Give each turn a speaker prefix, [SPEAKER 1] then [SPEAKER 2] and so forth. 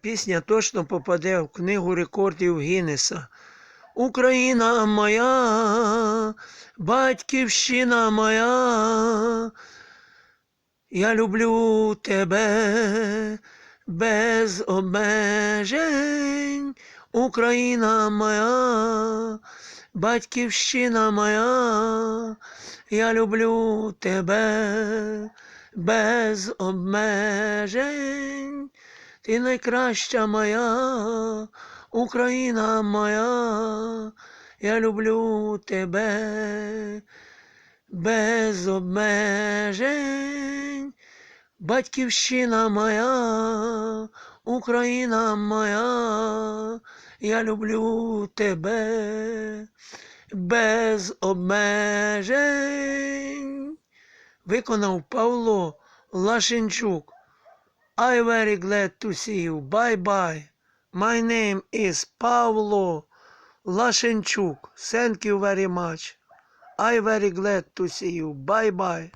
[SPEAKER 1] Пісня точно попаде в книгу рекордів Гіннеса. Україна моя, батьківщина моя, я люблю тебе без обмежень, Україна моя, батьківщина моя, я люблю тебе без обмежень. Ти найкраща моя, Україна моя, я люблю тебе без обмежень. Батьківщина моя, Україна моя, я люблю тебе без обмежень. Виконав Павло Лашенчук. I very glad to see you. Bye bye. My name is Pavlo Lashenchuk. Thank you very much. I very glad to see you. Bye bye.